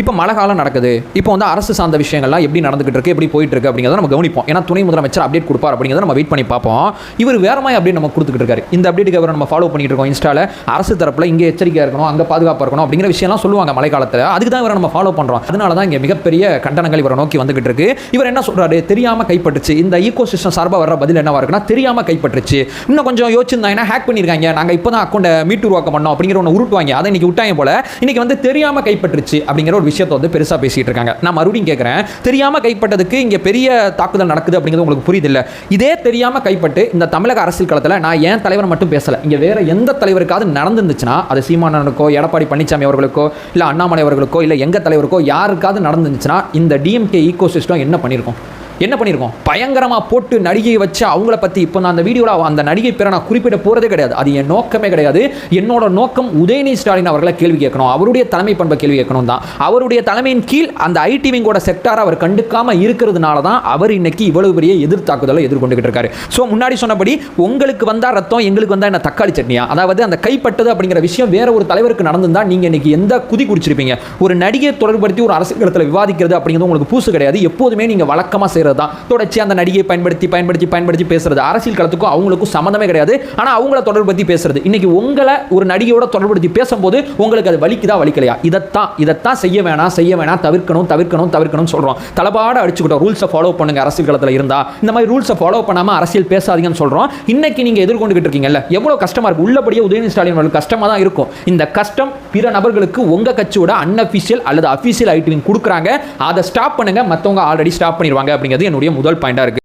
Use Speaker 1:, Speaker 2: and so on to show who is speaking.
Speaker 1: இப்போ மழை காலம் நடக்குது. இப்போ வந்து அரசு சார்ந்த விஷயங்கள்லாம் எப்படி நடந்துகிட்டு இருக்கு எப்படி போயிட்டு இருக்கு அப்படிங்கிறத நம்ம கவனிப்போம். ஏன்னா துணை முதலமைச்சர் அப்டேட் கொடுப்பார் அப்படிங்கிறத நம்ம வெயிட் பண்ணி பார்ப்போம். இவர் வேற மாதிரி அப்டேட் நம்ம கொடுத்துக்கிட்டு இருக்காரு. இந்த அப்டேட்டுக்கு அவரை நம்ம ஃபாலோ பண்ணிட்டு இருக்கோம் இன்ஸ்டால அரசு தரப்பில் இங்கே எச்சரிக்கையாக இருக்கணும் அங்கே பாதுகாப்பாக இருக்கணும் அப்படிங்கிற விஷயம்லாம் சொல்லுவாங்க மழை காலத்தில். அதுக்கு தான் இவரை நம்ம ஃபாலோ பண்ணுறோம் அதனால தான் இங்கே மிகப்பெரிய கண்டனங்கள் இவரை நோக்கி வந்துகிட்டு இருக்கு. இவர் என்ன சொல்றாரு? தெரியாமல் கைப்பற்றுச்சு. இந்த ஈகோ சிஸ்டம் சார்பாக வர்ற பதில் என்னவா இருக்குன்னா தெரியாமல் கைப்பற்றுச்சு. இன்னும் கொஞ்சம் யோசிச்சிருந்தாங்கன்னா ஹேக் பண்ணியிருக்காங்க நாங்கள் இப்போ தான் அக்கௌண்ட்டை மீட்டு உருவாக்கம் பண்ணோம் அப்படிங்கிற ஒன்று உருட்டுவாங்க. அதை இன்னைக்கு விட்டாங்க போல. இன்னைக்கு வந்து தெரியாமல் கைப்பற்றுச்சு அப்படிங்கிற ஒரு விஷயத்தை வந்து பெருசா பேசிட்டு இருக்காங்க. நான் மறுபடியும் கேட்குறேன் தெரியாமல் கைப்பட்டதுக்கு இங்கே பெரிய தாக்குதல் நடக்குது அப்படிங்கிறது உங்களுக்கு புரியுதில்ல? இதே தெரியாமல் கைப்பட்டு இந்த தமிழக அரசியல் களத்தில் நான் ஏன் தலைவர் மட்டும் பேசல. இங்கே வேறு எந்த தலைவருக்காவது நடந்துருந்துச்சுன்னா அது சீமானனுக்கோ எடப்பாடி பழனிசாமி அவர்களுக்கோ இல்லை அண்ணாமலை அவர்களுக்கோ இல்லை எங்கள் தலைவருக்கோ யாருக்காவது நடந்துருந்துச்சுன்னா இந்த டிஎம்கே ஈகோ சிஸ்டம் என்ன பண்ணியிருக்கோம் என்ன பண்ணியிருக்கோம் பயங்கரமாக போட்டு நடிகையை வச்சு அவங்கள பற்றி இப்போ நான் அந்த வீடியோவில் அந்த நடிகை பேரை நான் குறிப்பிட போகிறதே கிடையாது. அது என் நோக்கமே கிடையாது. என்னோட நோக்கம் உதயநிதி ஸ்டாலின் அவர்களை கேள்வி கேட்கணும். அவருடைய தலைமை பண்பை கேள்வி கேட்கணும் தான். அவருடைய தலைமையின் கீழ் அந்த ஐடி விங்கோட செக்டார் அவர் கண்டுக்காமல் இருக்கிறதுனால தான் அவர் இன்னைக்கு இவ்வளவு பெரிய எதிர் தாக்குதலை எதிர்கொண்டுகிட்டு இருக்காரு. ஸோ முன்னாடி சொன்னபடி உங்களுக்கு வந்தால் ரத்தம் எங்களுக்கு வந்தால் என்ன தக்காளி சட்னியா? அதாவது அந்த கைப்பட்டது அப்படிங்கிற விஷயம் வேற ஒரு தலைவருக்கு நடந்திருந்தால் நீங்கள் இன்னைக்கு எந்த குதி குடிச்சிருப்பீங்க? ஒரு நடிகை தொடர்படுத்தி ஒரு அரசியல் விவாதிக்கிறது அப்படிங்கிறது உங்களுக்கு பூசு கிடையாது. எப்போதுமே நீங்கள் வழக்கமாக செய்கிறது பேசுறது தான் தொடர்ச்சி அந்த நடிகையை பயன்படுத்தி பயன்படுத்தி பயன்படுத்தி பேசுறது. அரசியல் களத்துக்கும் அவங்களுக்கும் சம்மந்தமே கிடையாது. ஆனால் அவங்கள தொடர்படுத்தி பேசுறது. இன்னைக்கு உங்களை ஒரு நடிகையோட தொடர்படுத்தி பேசும்போது உங்களுக்கு அது வலிக்குதா வலிக்கலையா? இதைத்தான் இதைத்தான் செய்ய வேணாம் செய்ய வேணாம் தவிர்க்கணும் தவிர்க்கணும் தவிர்க்கணும் சொல்றோம். தலபாட அடிச்சுக்கிட்டோம் ரூல்ஸை ஃபாலோ பண்ணுங்க அரசியல் களத்தில் இருந்தா. இந்த மாதிரி ரூல்ஸை ஃபாலோ பண்ணாம அரசியல் பேசாதீங்கன்னு சொல்றோம். இன்னைக்கு நீங்க எதிர்கொண்டுகிட்டு இருக்கீங்கல்ல எவ்வளவு கஷ்டமா இருக்கு? உள்ளபடியே உதயநிதி ஸ்டாலின் அவர்களுக்கு கஷ்டமா தான் இருக்கும். இந்த கஷ்டம் பிற நபர்களுக்கு உங்க கட்சியோட அன்அஃபிஷியல் அல்லது அஃபிஷியல் ஐட்டிங் கொடுக்குறாங்க. அதை ஸ்டாப் பண்ணுங்க. மற்றவங்க ஆல்ரெடி ஸ்டாப் பண்ணிடுவாங்க அப்படிங்கிறது என்னுடைய முதல் பாயிண்டாக இருக்குது